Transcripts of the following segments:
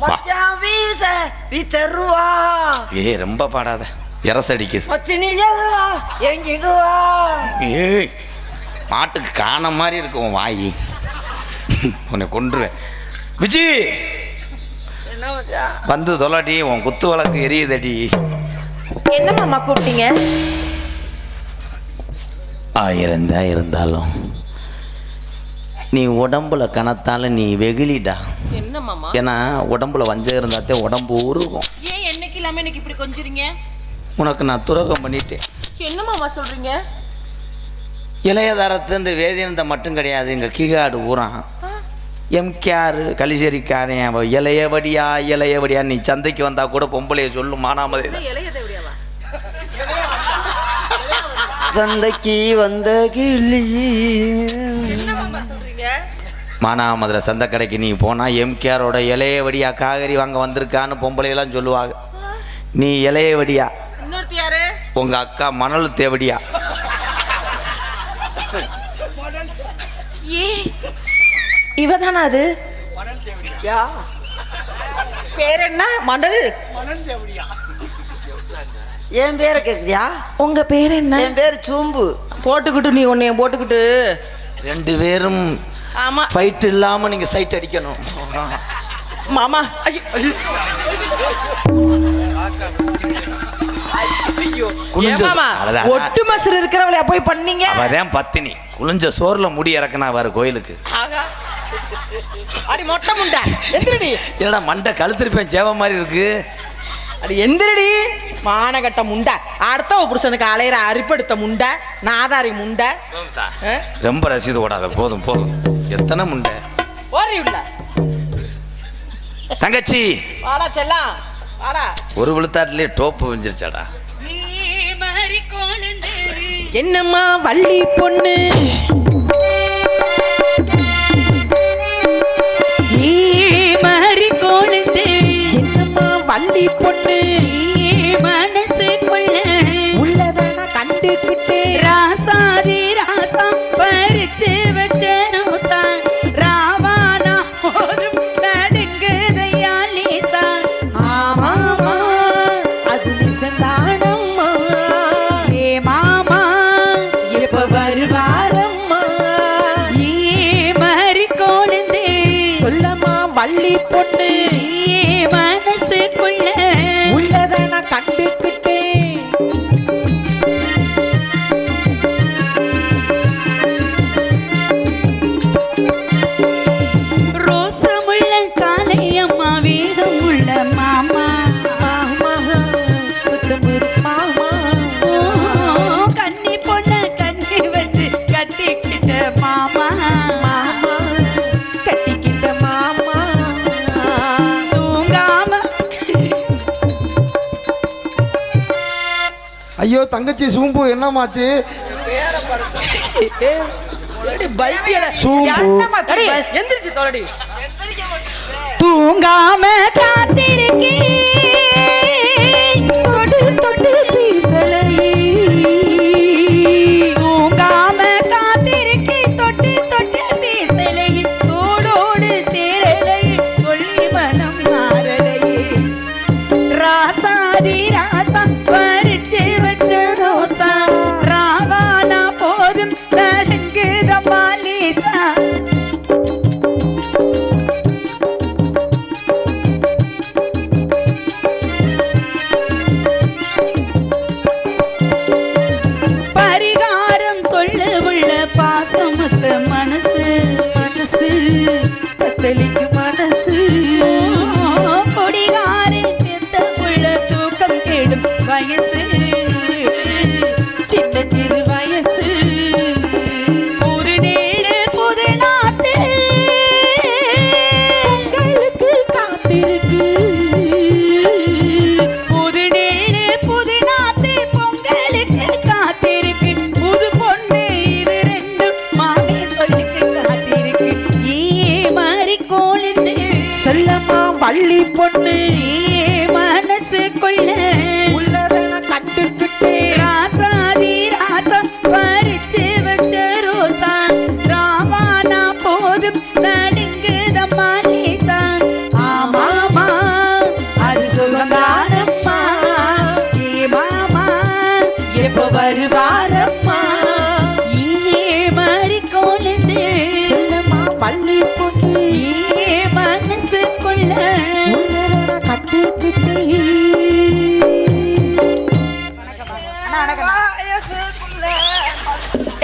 மச்சான் வீச வீத்தருவா ஏய் ரொம்ப பாடாத. இரசடிக்குது. மச்சினி எங்கிடுவா ஏய் மாட்டுக்கு காண மாதிரி இருக்கும் உன் வாய். உன்னை கொன்றுவேன். விஜி! என்ன மச்சான்? வந்து தொலாட்டி உன் குத்து வழக்கு எரியுதடி. என்ன மாமா கூப்பிட்டீங்க? ஆயிரம் தான் இருந்தாலும் நீ உடம்புல கணத்தால நீ மாமா ஏன்னா உடம்புல வஞ்சம் இருந்தாத்தே உடம்பு உருகும். ஏன் என்னைக்கு இல்லாம இப்படி கொஞ்சுறீங்க? உனக்கு நான் துரோகம் பண்ணிட்டேன். என்ன மாமா சொல்றீங்க இளையதாரத்து இந்த வேதியனத்தை மட்டும் கிடையாது எங்கள் கீகாடு ஊரான் எம்கேஆர் கலிசேரிக்காரன் அவன் இளையவடியா இளையவடியா நீ சந்தைக்கு வந்தா கூட பொம்பளைய சொல்லும் மானாமதி. சந்தைக்கு வந்த கிளி. மானாமதுரை சந்தை கடைக்கு நீ போனால் எம்கேஆரோட இளையவடியா காகரி வாங்க வந்திருக்கான்னு பொம்பளையெல்லாம் சொல்லுவாங்க. நீ இன்னொருத்தி யாரு? உங்க அக்கா மணல் தேவடியா ஏ இவ தானா அது யா. பேர் என்ன மடல் என் பேரை கேக்குறியா? உங்க பேர் என்ன என் பேர் சூம்பு. போட்டுக்கிட்டு நீ உன்னைய போட்டுக்கிட்டு. ரெண்டு பேரும் ஆமா. ஃபைட் இல்லாம நீங்க சைட் அடிக்கணும். மாமா. ஒட்டு மசர் இருக்கிறவளையா போய் பண்ணீங்க? அவதான் பத்தினி. குளிஞ்ச சோறுல முடி இறக்குனா வர கோயிலுக்கு. ஆகா. அடி மொட்டை முண்டை. என்னடா மண்டை கழுத்திருப்பேன் சேவ மாதிரி இருக்கு. அடி எந்திரடி. மானகட்ட முண்டை. அடுத்த புருஷனுக்கு அலையிற அரிப்படுத்த முண்டை நாதாரி முண்டை? ரொம்ப ரசீது ஓடாத. போதும் போதும். எத்தனை முண்டை? உள்ள. தங்கச்சி! வாடா செல்லாம் வாடா. ஒரு விழுத்தாட்டிலே டோப்பு விஞ்சிருச்சாடா என்னம்மா வள்ளி பொண்ணு? வள்ளி பொண்ணு ஐயோ தங்கச்சி சூம்பு என்னமாச்சு தூங்காம காத்திருக்கே நடக்கணும்.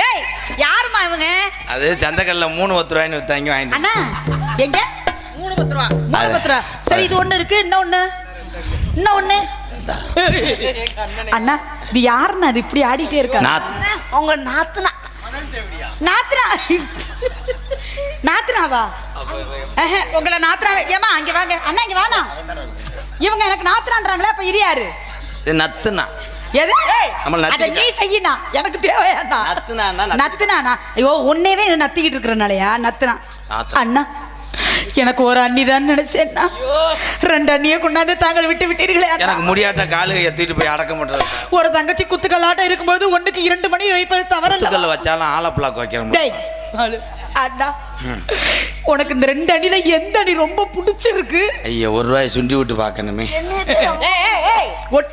ஏய் யாருமா இவங்க? அது சந்தக்கல்ல மூணு பத்து ரூபாய்னு வித்தாங்க வாங்கிட்டு அண்ணா எங்க? மூணு பத்து ரூபா. மூணு பத்து ரூபா. சரி இது ஒண்ணு இருக்கு. இன்னொன்னு இன்னொன்னு அண்ணா இது யாருண்ணா அது இப்படி ஆடிட்டே இருக்கா உங்க நாத்துனா. நாத்துனா? நாத்துனாவா? உங்களை நாத்துனாவே. ஏமா அங்க வாங்க. அண்ணா இங்க வாண்ணா. இவங்க எனக்கு நாத்துனான்றாங்களே அப்ப இரியாரு நத்துனா. எது? நம்மள அத நத்திக்கிட்டா. நீ செய்யினா? எனக்கு தேவையாண்ணா. நத்துனான்னா நத்து. நத்துனாண்ணா. ஐயோ உன்னையவே நத்திக்கிட்டு இருக்கிறனாலயா? நத்துனா. நாத்து. அண்ணா எனக்கு ஒரு அண்ணி தான் நினைச்சேன்னா ரெண்டு அண்ணியை கொண்டாந்து தாங்கள் விட்டு விட்டீர்களே. எனக்கு முடியாட்ட காலு எத்திட்டு போய் அடக்க மாட்டேன். ஒரு தங்கச்சி குத்துக்கல்லாட்டம் இருக்கும்போது ஒண்ணுக்கு இரண்டு மணி வைப்பது தவறல்ல வச்சாலும் ஆலப்பிளாக் வைக்கிற முடியும் டேய் ஆளு. அண்ணா உனக்கு இந்த ரெண்டு அணில எந்த அணி ரொம்ப பிடிச்சிருக்கு? ஐயோ ஒரு ரூபாய் சுண்டி விட்டு பார்க்கணுமே.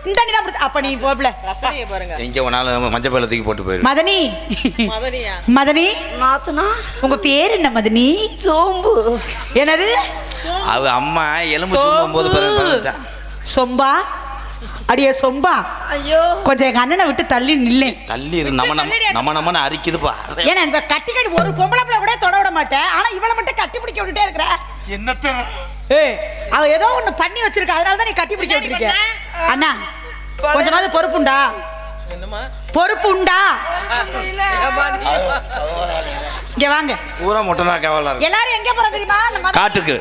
இந்த அணி தான் பிடிச்ச அப்ப நீ போப்ல ரசனையை பாருங்க. எங்கே வேணாலும் மஞ்சள் பையில தூக்கி போட்டு போயிரு மதனி. மதனியா? மதனி. நாத்துனா? உங்க பேர் என்ன மதனி? சோம்பு. என்னது? அவ அம்மா எலும்பு போது பிறந்துட்டா. சொம்பா? அடியே சொம்பா. ஐயோ. கொஞ்சம் எங்க அண்ணனை விட்டு தள்ளி நில்லே. தள்ளி இரு நம்ம நம்ம நம்ம நம்மன்னு அரிக்குதுப்பா ஏன்னா இந்த கட்டி கட்டி ஒரு பொம்பளை பிள்ளை கூட தொட விட மாட்டேன் ஆனா இவளை மட்டும் கட்டி பிடிக்க விட்டுட்டே இருக்கிற. என்னத்த? ஏய் அவ ஏதோ ஒண்ணு பண்ணி வச்சிருக்க. அதனால தான் நீ கட்டி பிடிக்க விட்டுருக்க. அண்ணா கொஞ்சமாவது பொறுப்புண்டா? என்னம்மா? இங்க வாங்க. பூரா முட்டைனா கவலை இருக்கு. எல்லாரும் எங்க போறோம் தெரியுமா? காட்டுக்கு.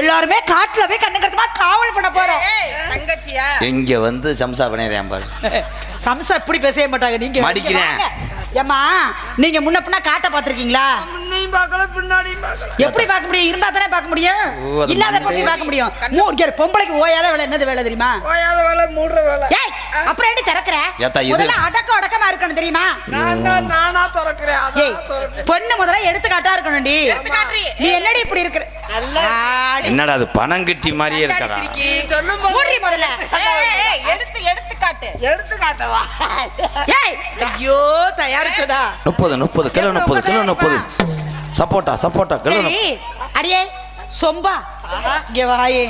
எல்லாருமே காட்டுல போய் கண்ணுக்கிறதுமா காவல் பண்ண போறோம். ஏய், தங்கச்சியா? இங்க வந்து சம்சா பண்ணிடுறேன் பாரு சம்சா இப்படி பேசவே மாட்டாங்க. நீங்க மடிக்கிறேன். ஏம்மா நீங்க முன்ன பின்ன காட்ட பாத்திருக்கீங்களா முன்னையும் பார்க்கல பின்னாடியும் பார்க்கல. எப்படி பார்க்க முடியும்? இருந்தா தானே பார்க்க முடியும்? இல்லாத. எப்படி பார்க்க முடியும். மூ- இங்க ஒரு பொம்பளைக்கு ஓயாத வேலை என்னது வேலை தெரியுமா? ஓயாத வேலை மூடுற வேலை. ஏய் அப்புறம் எப்படி திறக்கிற? முதல்ல அடக்க அடக்கமா இருக்கணும் தெரியுமா? நான் திறக்கிறேன் பொண்ணு முதல்ல எடுத்துக்காட்டா இருக்கணும்டி. நீ என்னடி இப்படி இருக்கிற. என்னடா அது பணங்கட்டி மாதிரியே இருக்கடா. மூடி முதல்ல. ஏய், ஏய், எடுத்து எடுத்து காட்டு எடுத்து காட்டவா ஏய். ஐயோ தயாரிச்சதா? முப்பது முப்பது கிலோ முப்பது கிலோ முப்பது. சப்போட்டா சப்போட்டா சரி அடியே சொம்பா. இங்க வாயே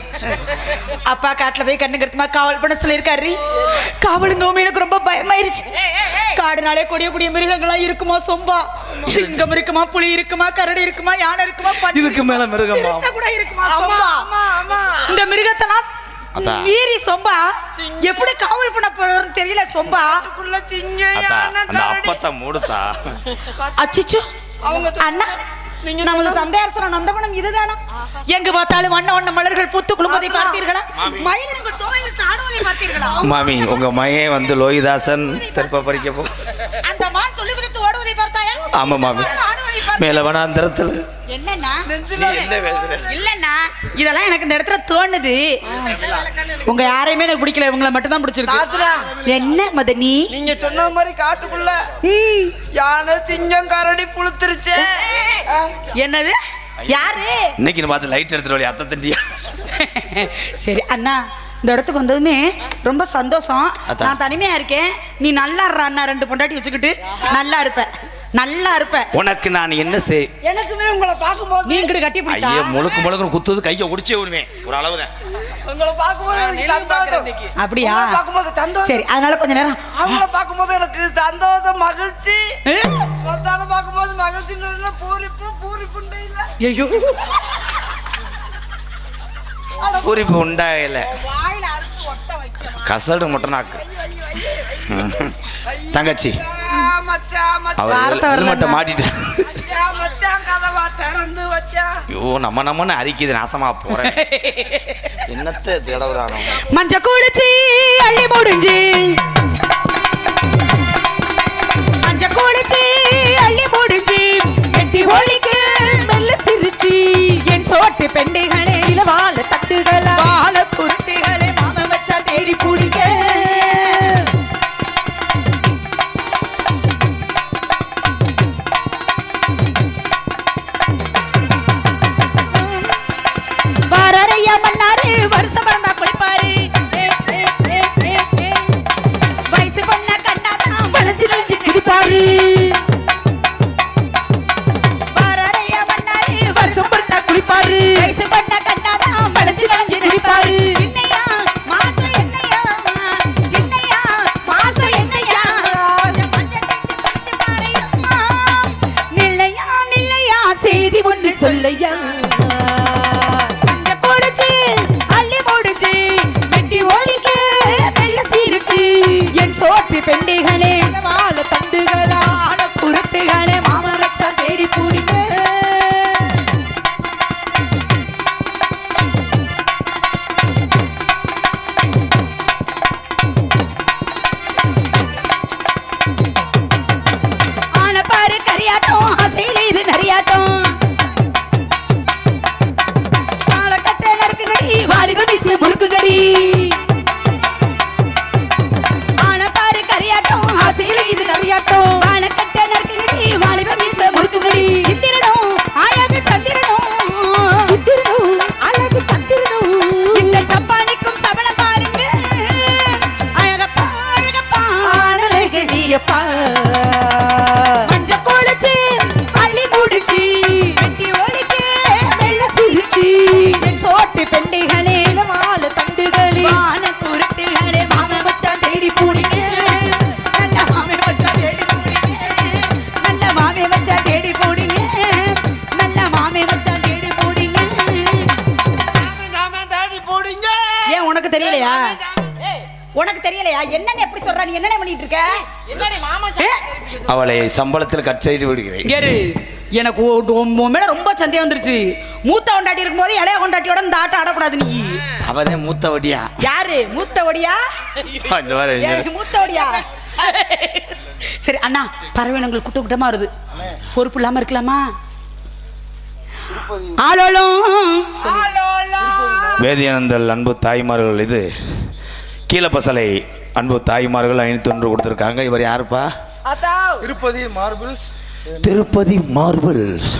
அப்பா காட்டுல போய் கண்ணுங்கிறதுமா காவல் பண்ண சொல்லியிருக்காரு. காவலுங்க எனக்கு ரொம்ப பயமாயிருச்சு. காடுனாலே கொடிய கொடிய மிருகங்கள்லாம் இருக்குமா சொம்பா? சிங்கம் இருக்குமா புலி இருக்குமா கரடி இருக்குமா யானை இருக்குமா பன்றி இதுக்கு மேல மிருகமா? கூட இருக்குமா சொம்பா? ஆமா ஆமா. இந்த மிருகத்தெல்லாம். மீறி சொம்பா. எப்படி காவல் பண்ண போறோம்னு தெரியல சொம்பா. அப்பத்தை மூடுத்தா. அச்சிச்சோ. அவங்க அண்ணா. நமது தந்தையார் நந்தவனம் இதுதானா? எங்கு பார்த்தாலும் வண்ண வண்ண மலர்கள் பூத்து குலுங்குவதை பார்த்தீர்களா? மயிலினங்கள் தோகையில் ஆடுவதை பார்த்தீர்களா? மாமி உங்க மையன் வந்து லோகிதாசன் திருப்ப பறிக்க போ அந்த மான் துள்ளி குதித்து ஓடுவதை பார்த்தாயா? ஆமா மாமி? மேல வனாந்திரத்துல என்னண்ணா? நீ என்ன பேசுற? இல்லண்ணா. இதெல்லாம் எனக்கு இந்த இடத்துல தோணுது. உங்க யாரையுமே எனக்கு பிடிக்கல இவங்களை மட்டும் தான் பிடிச்சிருக்கு என்ன மதனி நீங்க சொன்ன மாதிரி காட்டுக்குள்ள யானை சிங்கம் கரடி புளுத்துருச்சே என்னது? யாரு? இன்னைக்கு நான் பார்த்து லைட் எடுத்துட்டு வழி அத்தை தண்டியா? சரி அண்ணா இந்த இடத்துக்கு வந்ததுமே ரொம்ப சந்தோஷம். நான் தனிமையா இருக்கேன். நீ நல்லா இருற அண்ணா ரெண்டு பொண்டாட்டி வச்சுக்கிட்டு நல்லா இருப்ப. நல்லா இருப்ப உனக்கு நான் என்ன செய்? எனக்குமே உங்களை பார்க்கும்போது நீ இங்கிட்டு கட்டி பிடித்தா? ஐயா முழுக்கு முழுக்கு குத்துது கையை ஒடிச்சே விடுவேன் ஒரு அளவு தான் உங்களை பார்க்கும்போது. அப்படியா? பார்க்கும்போது சந்தோஷம். சரி அதனால கொஞ்ச நேரம். அவங்கள பார்க்கும்போது எனக்கு சந்தோஷம் மகிழ்ச்சி? மத்தான பார்க்கும்போது மகிழ்ச்சி பூரிப்பு பூரிப்புண்டே இல்ல? ஐயோ. பூரிப்பு வைக்க கசடு தங்கச்சி ஆ, மச்சான் மச்சான் அவர் மாட்டிட்டு. ஐயோ நம்ம நம்மன்னு அரிக்குது நாசமா போறேன். என்னத்த மஞ்ச குளிச்சு அள்ளி முடிஞ்சு. மஞ்ச குளிச்சு அள்ளி முடிஞ்சு. எட்டி ஒளிக்கு மெல்ல சிரிச்சு. என் சோட்டு பெண்டைகளே இளவால தட்டுகள. வாழ குருத்திகளே தெரியலையா என்னன்னு எப்படி சொல்ற? நீ என்னென்ன பண்ணிட்டு இருக்க? என்னடி மாமா ஏ? அவளை சம்பளத்தில் கட் செய்து விடுகிறேன். எனக்கு மேல ரொம்ப சந்தேகம் வந்துருச்சு. மூத்த கொண்டாட்டி இருக்கும்போது இளைய கொண்டாட்டியோட இந்த ஆட்டம் ஆடக்கூடாது நீ. அவதான் மூத்த வட்டியா யாரு? மூத்த ஒடியா இந்த மாதிரி ஏய், மூத்த ஒடியா சரி அண்ணா பறவைனங்கள் கூட்ட கூட்டமா வருது. பொறுப்பு இல்லாம இருக்கலாமா? வேதியானந்தல் அன்பு தாய்மார்கள் இது. கீழப்பசலை அன்பு தாய்மார்கள் ஐநூத்தொன்று கொடுத்துருக்காங்க. இவர் யாருப்பா? திருப்பதி மார்பிள்ஸ். திருப்பதி மார்பிள்ஸ்.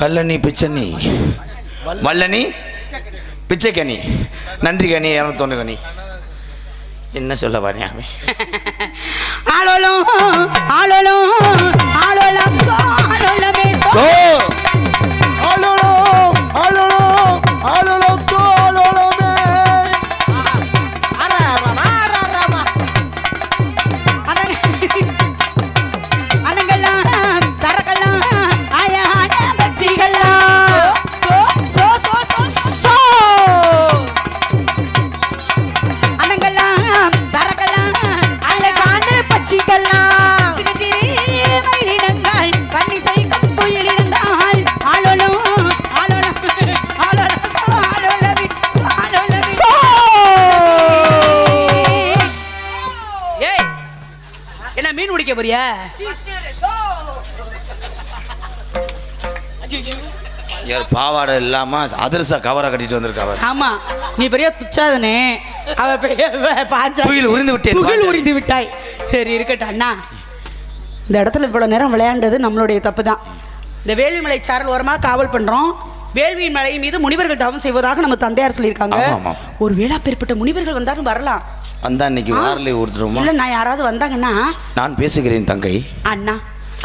கல்லணி பிச்சனி வல்லணி பிச்சைக்கனி. நன்றி கனி இரநூத்தொன்று கனி. என்ன சொல்ல வரேன் அவன் ஆலோலமே ஓ ஆலோலம் ஆலோலம் என்ன மீன் பிடிக்க போறியா? யார் பாவாடை இல்லாம அதிரச கவரை கட்டிட்டு வந்திருக்கா அவர். ஆமா நீ பெரிய துச்சாதனே. அவ பாஞ்சா. துயில் உரிந்து விட்டேன், பாஞ்சாலி. உரிந்து விட்டாய். சரி இருக்கட்டும் அண்ணா. இந்த இடத்துல இவ்வளவு நேரம் விளையாண்டது நம்மளுடைய தப்பு தான் இந்த வேள்விமலை சாரல் ஓரமா காவல் பண்றோம். வேள்வி மலை மீது முனிவர்கள் தவம் செய்வதாக நம்ம தந்தையார் சொல்லியிருக்காங்க. ஒரு வேளா பெறப்பட்ட முனிவர்கள் வந்தாலும் வரலாம். வந்தா இன்னைக்கு வாரலி கொடுத்துருமா இல்ல நான் யாராவது வந்தாங்கன்னா நான் பேசுகிறேன் தங்கை. அண்ணா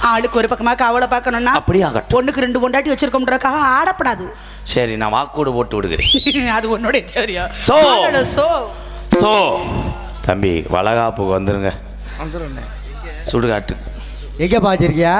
ஆளுக்கு ஒரு பக்கமா காவலை பார்க்கணும்னா அப்படியே ஆகட்டும். பொண்ணுக்கு ரெண்டு பொண்டாட்டி வச்சிருக்கோம்ன்றக்காக ஆடப்படாது. சரி நான் வாக்கோடு போட்டு விடுகிறேன். அது உன்னுடைய தேவையா? சோ. சோ! சோ! தம்பி வளகாப்புக்கு வந்துருங்க. சுடுகாட்டு எங்கே? பாய்ச்சிருக்கியா